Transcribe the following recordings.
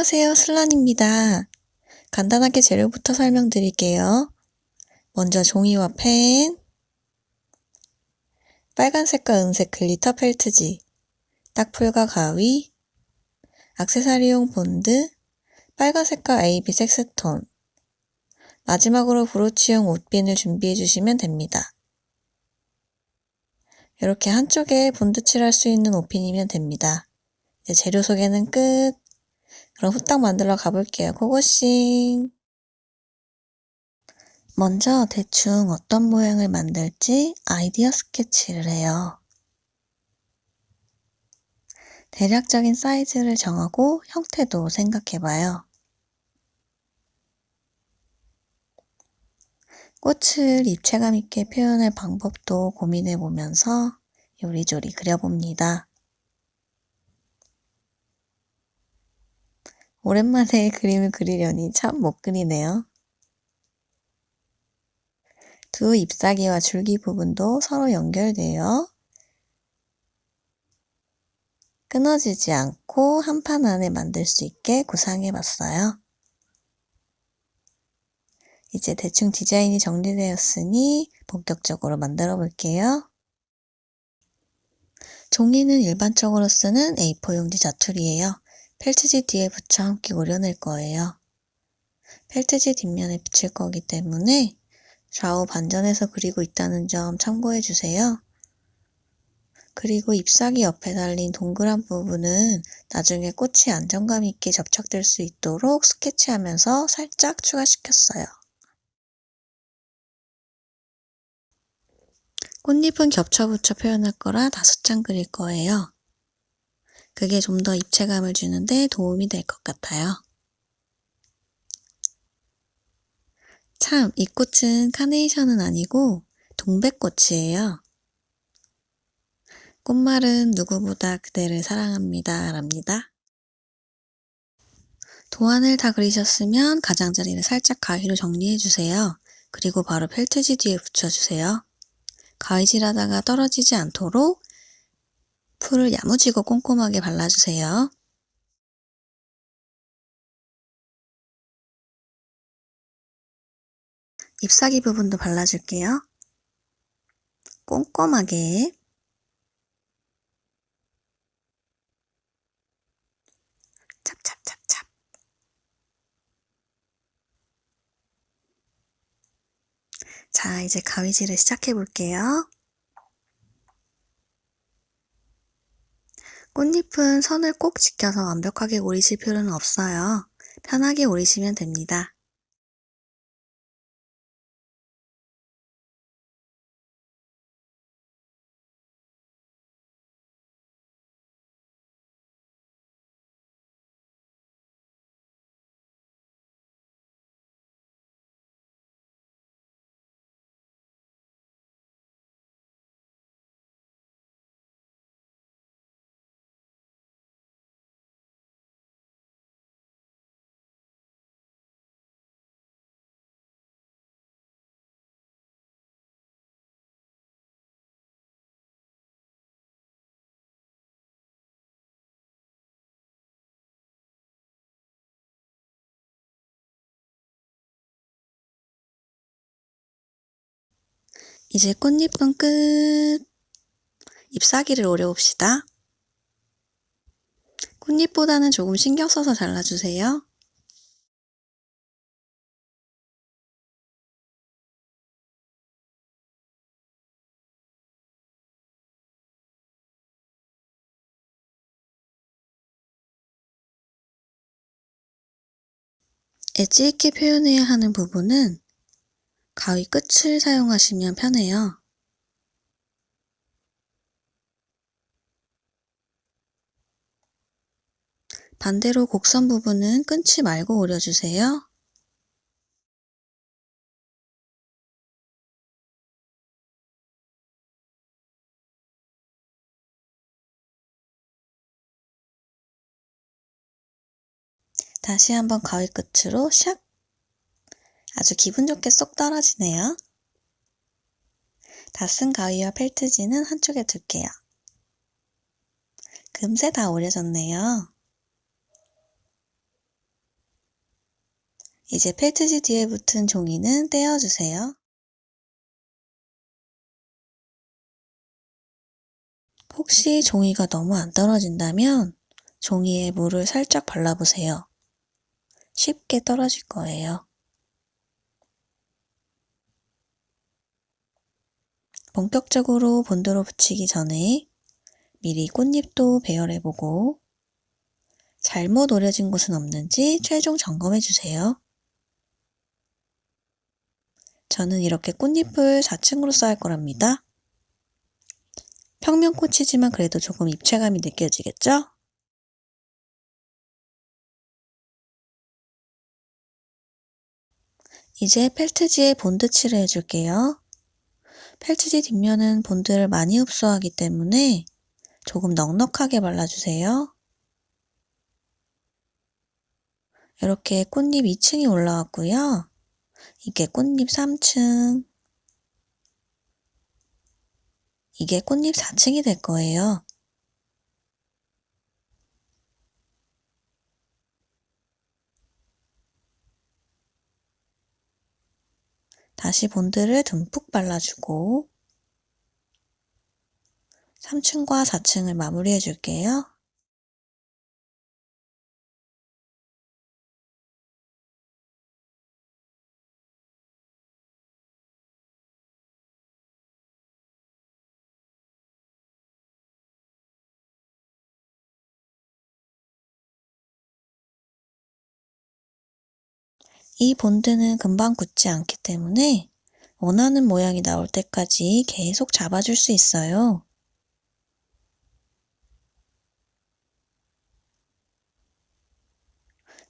안녕하세요. 슬란입니다. 간단하게 재료부터 설명드릴게요. 먼저 종이와 펜, 빨간색과 은색 글리터 펠트지, 딱풀과 가위, 악세사리용 본드, 빨간색과 AB 색 스톤, 마지막으로 브로치용 옷핀을 준비해 주시면 됩니다. 이렇게 한쪽에 본드 칠할 수 있는 옷핀이면 됩니다. 재료 소개는 끝. 그럼 후딱 만들러 가볼게요. 고고싱. 먼저 대충 어떤 모양을 만들지 아이디어 스케치를 해요. 대략적인 사이즈를 정하고 형태도 생각해봐요. 꽃을 입체감 있게 표현할 방법도 고민해보면서 요리조리 그려봅니다. 오랜만에 그림을 그리려니 참 못 그리네요. 두 잎사귀와 줄기 부분도 서로 연결되어 끊어지지 않고 한 판 안에 만들 수 있게 구상해 봤어요. 이제 대충 디자인이 정리되었으니 본격적으로 만들어 볼게요. 종이는 일반적으로 쓰는 A4 용지 자투리예요. 펠트지 뒤에 붙여 함께 오려낼 거예요. 펠트지 뒷면에 붙일 거기 때문에 좌우 반전해서 그리고 있다는 점 참고해 주세요. 그리고 잎사귀 옆에 달린 동그란 부분은 나중에 꽃이 안정감 있게 접착될 수 있도록 스케치하면서 살짝 추가시켰어요. 꽃잎은 겹쳐 붙여 표현할 거라 다섯 장 그릴 거예요. 그게 좀 더 입체감을 주는데 도움이 될 것 같아요. 참, 이 꽃은 카네이션은 아니고 동백꽃이에요. 꽃말은 누구보다 그대를 사랑합니다. 랍니다. 도안을 다 그리셨으면 가장자리를 살짝 가위로 정리해 주세요. 그리고 바로 펠트지 뒤에 붙여주세요. 가위질하다가 떨어지지 않도록 풀을 야무지고 꼼꼼하게 발라주세요. 잎사귀 부분도 발라줄게요. 꼼꼼하게 찹찹찹찹 자 이제 가위질을 시작해 볼게요. 꽃잎은 선을 꼭 지켜서 완벽하게 오리실 필요는 없어요. 편하게 오리시면 됩니다. 이제 꽃잎은 끝. 잎사귀를 오려봅시다. 꽃잎보다는 조금 신경 써서 잘라주세요. 엣지 있게 표현해야 하는 부분은 가위 끝을 사용하시면 편해요. 반대로 곡선 부분은 끊지 말고 오려주세요. 다시 한번 가위 끝으로 샥 아주 기분 좋게 쏙 떨어지네요. 다 쓴 가위와 펠트지는 한쪽에 둘게요. 금세 다 오려졌네요. 이제 펠트지 뒤에 붙은 종이는 떼어주세요. 혹시 종이가 너무 안 떨어진다면 종이에 물을 살짝 발라보세요. 쉽게 떨어질 거예요. 본격적으로 본드로 붙이기 전에 미리 꽃잎도 배열해보고 잘못 오려진 곳은 없는지 최종 점검해주세요. 저는 이렇게 꽃잎을 4층으로 쌓을 거랍니다. 평면 꽃이지만 그래도 조금 입체감이 느껴지겠죠? 이제 펠트지에 본드 칠을 해줄게요. 펠트지 뒷면은 본드를 많이 흡수하기 때문에 조금 넉넉하게 발라주세요. 이렇게 꽃잎 2층이 올라왔고요. 이게 꽃잎 3층. 이게 꽃잎 4층이 될 거예요. 다시 본드를 듬뿍 발라주고 3층과 4층을 마무리해 줄게요. 이 본드는 금방 굳지 않기 때문에 원하는 모양이 나올 때까지 계속 잡아줄 수 있어요.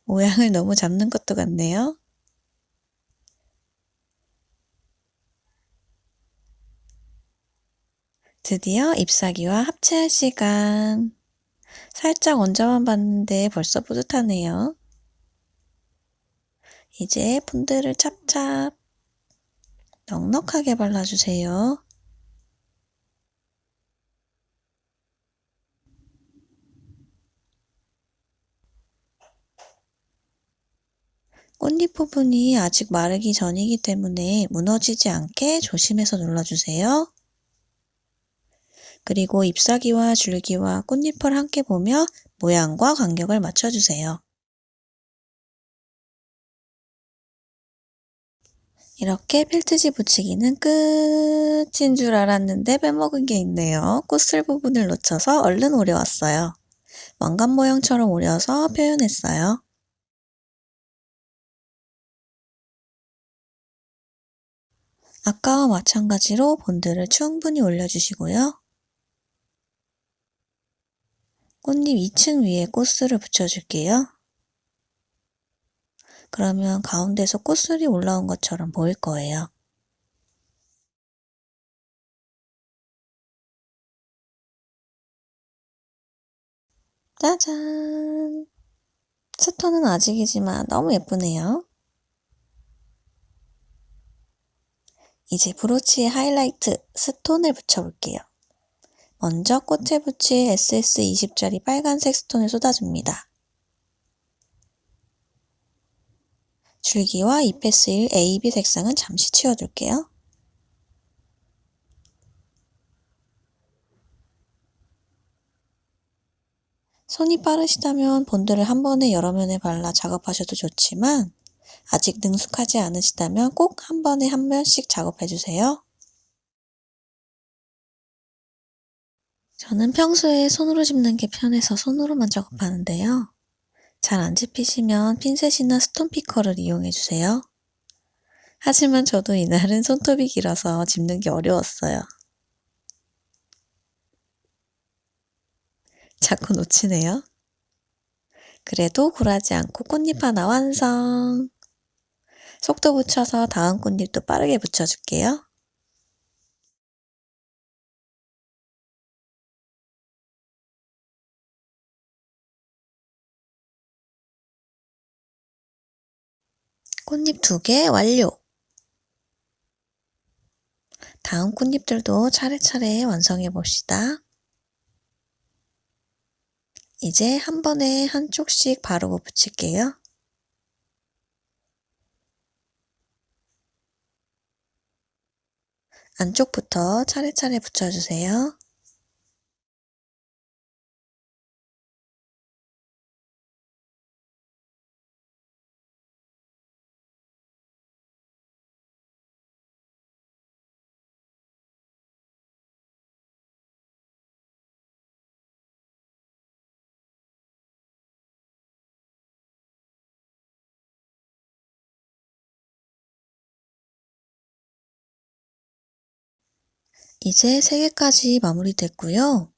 모양을 너무 잡는 것도 같네요. 드디어 잎사귀와 합체할 시간. 살짝 얹어만 봤는데 벌써 뿌듯하네요. 이제 본드를 찹찹 넉넉하게 발라주세요. 꽃잎 부분이 아직 마르기 전이기 때문에 무너지지 않게 조심해서 눌러주세요. 그리고 잎사귀와 줄기와 꽃잎을 함께 보며 모양과 간격을 맞춰주세요. 이렇게 필트지 붙이기는 끝인 줄 알았는데 빼먹은 게 있네요. 꽃슬 부분을 놓쳐서 얼른 오려왔어요. 왕관 모양처럼 오려서 표현했어요. 아까와 마찬가지로 본드를 충분히 올려주시고요. 꽃잎 2층 위에 꽃슬을 붙여줄게요. 그러면 가운데서 꽃술이 올라온 것처럼 보일 거예요. 짜잔! 스톤은 아직이지만 너무 예쁘네요. 이제 브로치의 하이라이트 스톤을 붙여볼게요. 먼저 꽃에 붙일 SS20짜리 빨간색 스톤을 쏟아줍니다. 줄기와 잎에 쓰일 AB 색상은 잠시 치워둘게요. 손이 빠르시다면 본드를 한 번에 여러 면에 발라 작업하셔도 좋지만 아직 능숙하지 않으시다면 꼭 한 번에 한 면씩 작업해주세요. 저는 평소에 손으로 집는 게 편해서 손으로만 작업하는데요. 잘 안 집히시면 핀셋이나 스톤피커를 이용해 주세요. 하지만 저도 이날은 손톱이 길어서 집는 게 어려웠어요. 자꾸 놓치네요. 그래도 굴하지 않고 꽃잎 하나 완성! 속도 붙여서 다음 꽃잎도 빠르게 붙여줄게요. 꽃잎 2개 완료. 다음 꽃잎들도 차례차례 완성해 봅시다. 이제 한 번에 한쪽씩 바르고 붙일게요. 안쪽부터 차례차례 붙여주세요. 이제 3개까지 마무리됐고요.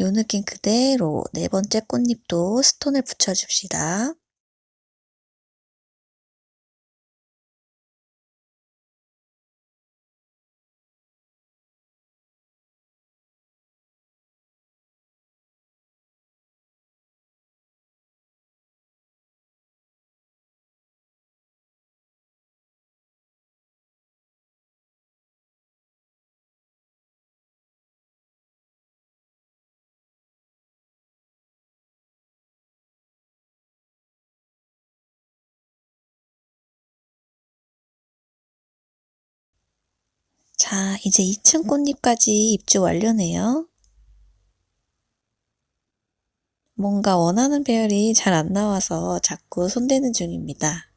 요 느낌 그대로 네 번째 꽃잎도 스톤을 붙여줍시다. 자, 이제 2층 꽃잎까지 입주 완료네요. 뭔가 원하는 배열이 잘 안 나와서 자꾸 손대는 중입니다.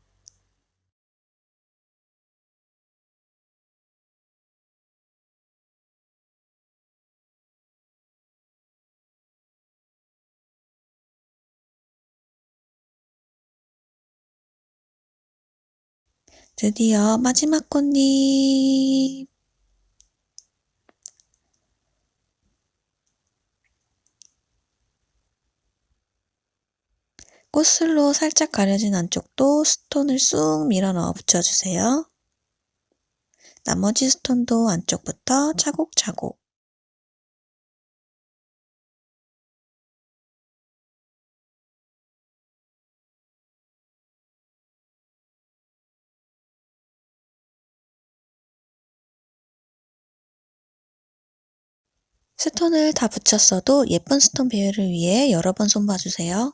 드디어 마지막 꽃잎! 꽃슬로 살짝 가려진 안쪽도 스톤을 쑥 밀어 넣어 붙여주세요. 나머지 스톤도 안쪽부터 차곡차곡 스톤을 다 붙였어도 예쁜 스톤 배열을 위해 여러 번 손봐주세요.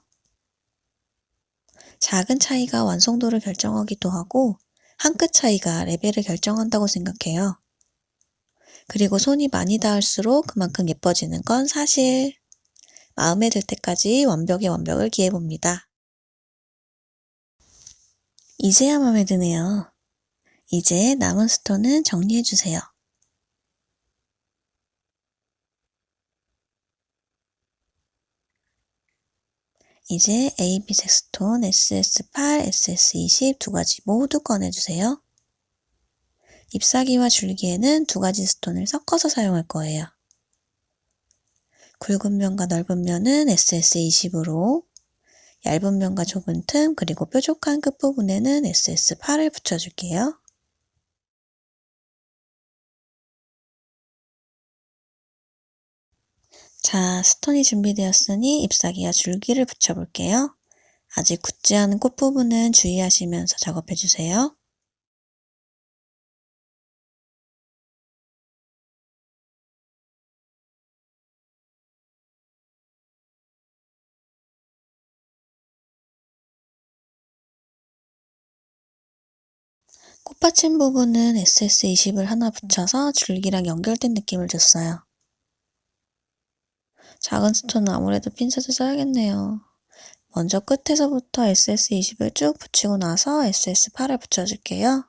작은 차이가 완성도를 결정하기도 하고 한 끗 차이가 레벨을 결정한다고 생각해요. 그리고 손이 많이 닿을수록 그만큼 예뻐지는 건 사실. 마음에 들 때까지 완벽의 완벽을 기해봅니다. 이제야 마음에 드네요. 이제 남은 스톤은 정리해주세요. 이제 AB색 스톤 SS8, SS20 두 가지 모두 꺼내주세요. 잎사귀와 줄기에는 두 가지 스톤을 섞어서 사용할 거예요. 굵은 면과 넓은 면은 SS20으로 얇은 면과 좁은 틈 그리고 뾰족한 끝부분에는 SS8을 붙여줄게요. 자, 스톤이 준비되었으니 잎사귀와 줄기를 붙여볼게요. 아직 굳지 않은 꽃 부분은 주의하시면서 작업해주세요. 꽃받침 부분은 SS20을 하나 붙여서 줄기랑 연결된 느낌을 줬어요. 작은 스톤은 아무래도 핀셋을 써야겠네요. 먼저 끝에서부터 SS20을 쭉 붙이고 나서 SS8을 붙여줄게요.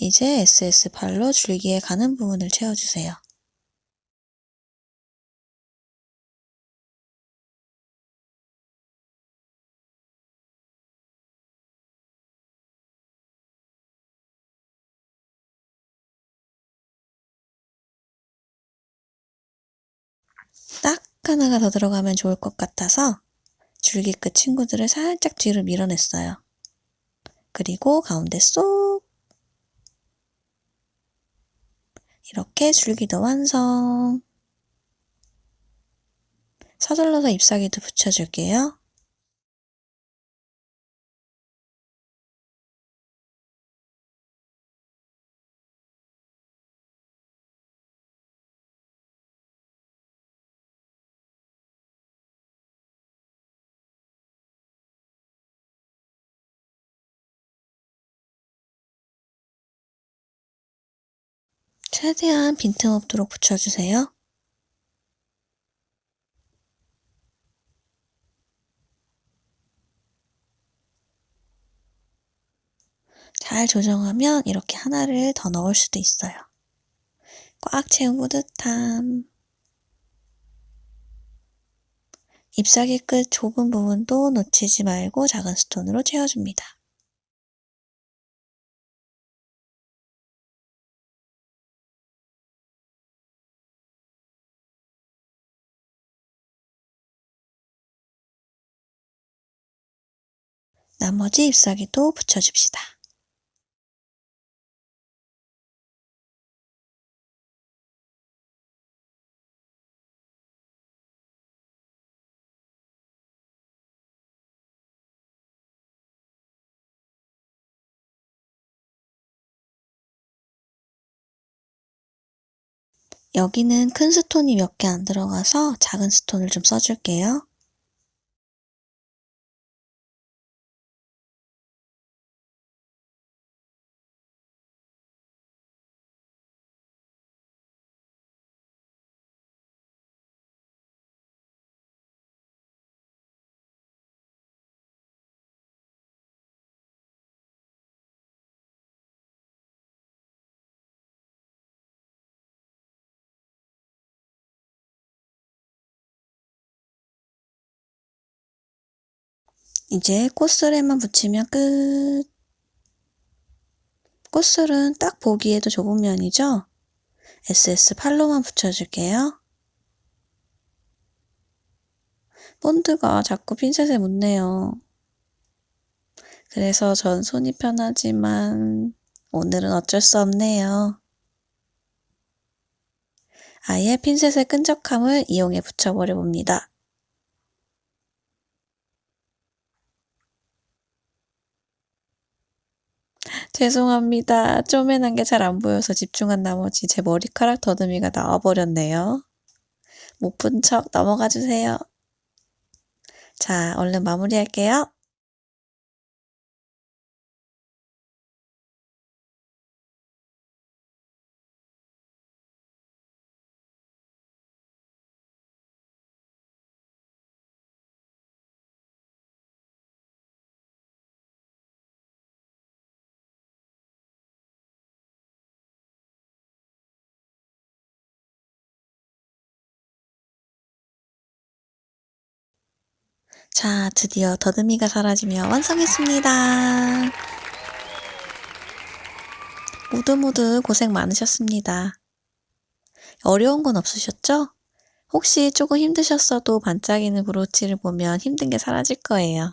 이제 SS8로 줄기에 가는 부분을 채워주세요. 하나가 더 들어가면 좋을 것 같아서 줄기 끝 친구들을 살짝 뒤로 밀어냈어요. 그리고 가운데 쏙 이렇게 줄기도 완성 서둘러서 잎사귀도 붙여줄게요. 최대한 빈틈없도록 붙여주세요. 잘 조정하면 이렇게 하나를 더 넣을 수도 있어요. 꽉 채운 뿌듯함. 잎사귀 끝 좁은 부분도 놓치지 말고 작은 스톤으로 채워줍니다. 나머지 잎사귀도 붙여줍시다. 여기는 큰 스톤이 몇 개 안 들어가서 작은 스톤을 좀 써줄게요. 이제 꽃술에만 붙이면 끝. 꽃술은 딱 보기에도 좁은 면이죠? SS8로만 붙여줄게요. 본드가 자꾸 핀셋에 묻네요. 그래서 전 손이 편하지만 오늘은 어쩔 수 없네요. 아예 핀셋의 끈적함을 이용해 붙여버려 봅니다. 죄송합니다. 쪼매난 게 잘 안 보여서 집중한 나머지 제 머리카락 더듬이가 나와버렸네요. 못 본 척 넘어가 주세요. 자, 얼른 마무리할게요. 자, 드디어 더듬이가 사라지며 완성했습니다. 모두 모두 고생 많으셨습니다. 어려운 건 없으셨죠? 혹시 조금 힘드셨어도 반짝이는 브로치를 보면 힘든 게 사라질 거예요.